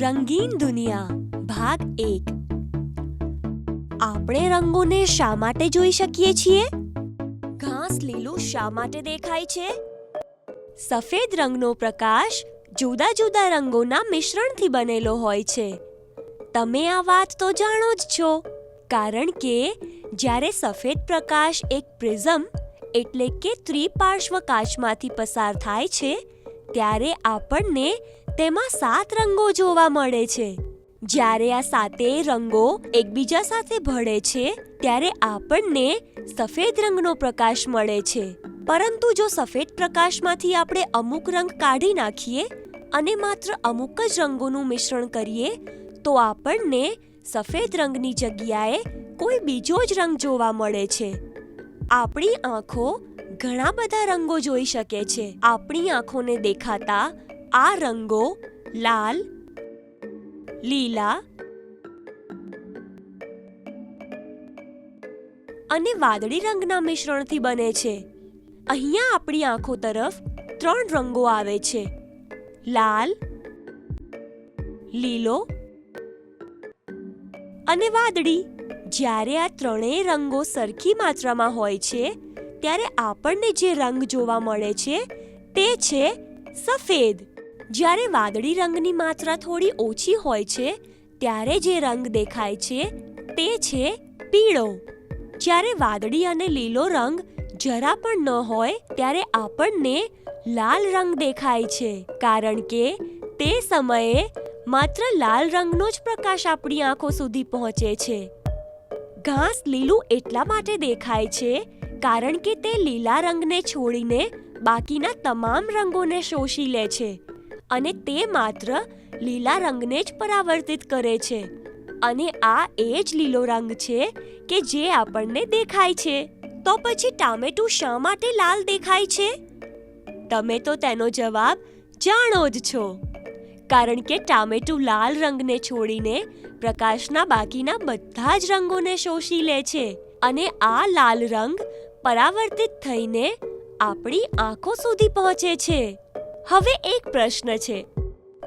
રંગીન દુનિયા, ભાગ એક. આપણે રંગોને શા માટે જોઈ શકીએ છીએ? ઘાસ લીલું શા માટે દેખાય છે? સફેદ રંગનો પ્રકાશ જુદા જુદા રંગોના મિશ્રણથી બનેલો હોય છે. તમે આ વાત તો જાણો જ છો, કારણ કે જ્યારે સફેદ પ્રકાશ એક પ્રિઝમ એટલે કે ત્રિપાર્શ્વ કાચમાંથી પસાર થાય છે, ત્યારે આપણને તેમાં સાત રંગો જોવા મળે છે. જ્યારે આ સાતેય રંગો એકબીજા સાથે ભળે છે, ત્યારે આપણને સફેદ રંગનો પ્રકાશ મળે છે. પરંતુ જો સફેદ પ્રકાશમાંથી આપણે અમુક રંગ કાઢી નાખીએ અને માત્ર અમુક જ રંગોનું મિશ્રણ કરીએ, તો આપણને સફેદ રંગની જગ્યાએ કોઈ બીજો જ રંગ જોવા મળે છે. આપણી આંખો ઘણા બધા રંગો જોઈ શકે છે. આપણી આંખોને દેખાતા આ રંગો લાલ, લીલા અને વાદળી રંગના મિશ્રણથી બને છે. અહીંયા આપણી આંખો તરફ ત્રણ રંગો આવે છે. લાલ, લીલો અને વાદળી. જ્યારે આ ત્રણેય રંગો સરખી માત્રામાં હોય છે, ત્યારે આપણને જે રંગ જોવા મળે છે, તે છે સફેદ. જ્યારે વાદળી રંગની માત્રા થોડી ઓછી હોય છે, ત્યારે જે રંગ દેખાય છે, તે છે પીળો. જ્યારે વાદળી અને લીલો રંગ જરા પણ ન હોય, ત્યારે આપણને લાલ રંગ દેખાય છે, કારણ કે તે સમયે માત્ર લાલ રંગનો જ પ્રકાશ આપણી આંખો સુધી પહોંચે છે. ઘાસ લીલું એટલા માટે દેખાય છે, કારણ કે તે લીલા રંગને છોડીને બાકીના તમામ રંગોને શોષી લે છે. અને તે માત્ર લીલા રંગને જ પરાવર્તિત કરે છે. અને આ એ જ લીલો રંગ છે કે જે આપણને દેખાય છે. તો પછી ટામેટું શા માટે લાલ દેખાય છે? તમે તો તેનો જવાબ જાણો જ છો. કારણ કે ટામેટું લાલ રંગને છોડીને પ્રકાશના બાકીના બધા જ રંગોને શોષી લે છે. અને આ લાલ રંગ પરાવર્તિત થઈને આપણી આંખો સુધી પહોંચે છે. હવે એક પ્રશ્ન છે.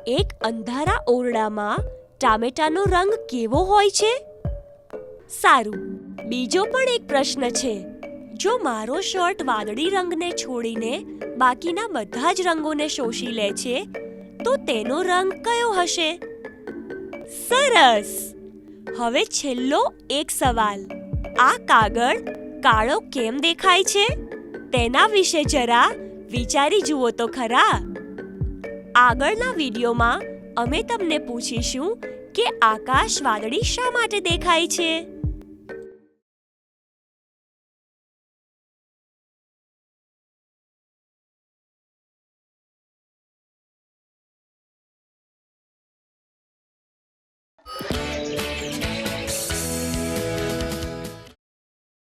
એક અંધારા ઓરડામાં ટામેટાનો રંગ કેવો હોય છે? સારું. બીજો પણ એક પ્રશ્ન છે. જો મારો શર્ટ વાદળી રંગને છોડીને બાકીના બધા જ રંગોને શોષી લે છે, તો તેનો રંગ કયો હશે? સરસ! હવે છેલ્લો એક સવાલ. આ કાગળ કાળો કેમ દેખાય છે? તેના વિશે જરા વિચારી જુઓ તો ખરા. આગળના વિડીયોમાં અમે તમને પૂછીશું કે આકાશ વાદળી શા માટે દેખાય છે.